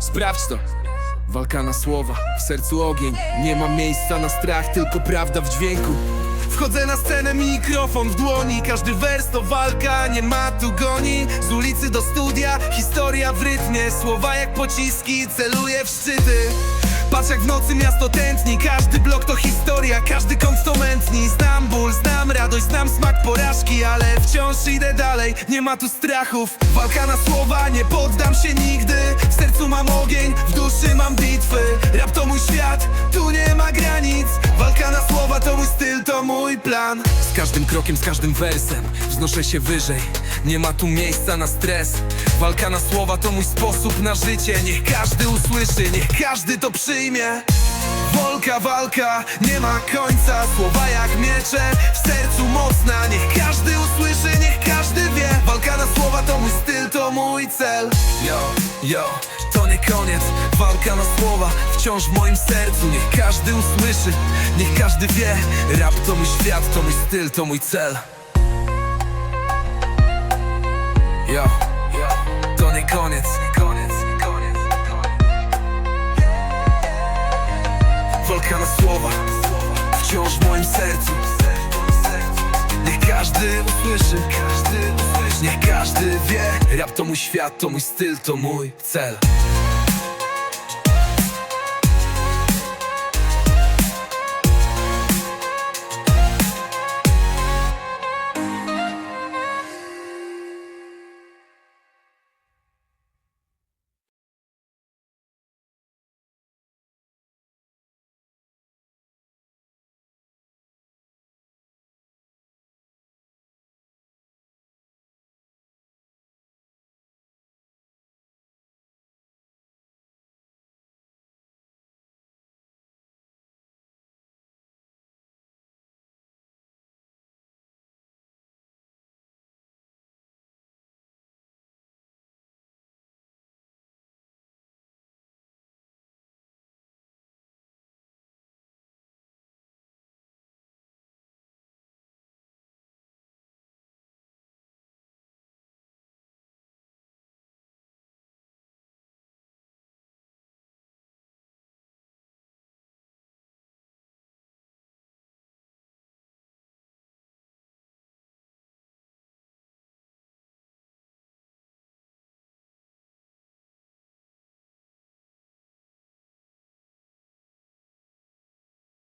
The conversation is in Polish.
Sprawdź to. Walka na słowa, w sercu ogień. Nie ma miejsca na strach, tylko prawda w dźwięku. Wchodzę na scenę, mikrofon w dłoni. Każdy wers to walka, nie ma tu goni. Z ulicy do studia, historia w rytmie. Słowa jak pociski, celuję w szczyty. Patrz jak w nocy miasto tętni. Każdy blok to historia, każdy kąt to mętni. Znam znam radość, znam smak porażki Ale wciąż idę dalej, nie ma tu strachów. Walka na słowa, nie poddam się nigdy. W sercu mam ogień, w duszy mam bitwy. Rap to mój świat, tu mój plan? Z każdym krokiem, z każdym wersem Wznoszę się wyżej, nie ma tu miejsca na stres. Walka na słowa to mój sposób na życie. Niech każdy usłyszy, niech każdy to przyjmie. Wolka, walka, nie ma końca. Słowa jak miecze, w sercu mocna. Niech każdy usłyszy, niech każdy wie. Walka na słowa to mój styl, to mój cel. Yo, yo, to nie koniec Walka na słowa, wciąż w moim sercu. Niech każdy usłyszy, niech każdy wie. Rap to mój świat, to mój styl, to mój cel. Yo, to nie koniec, koniec. Walka na słowa, wciąż w moim sercu. Niech każdy usłyszy, każdy usłyszy. Niech każdy wie. Rap to mój świat, to mój styl, to mój cel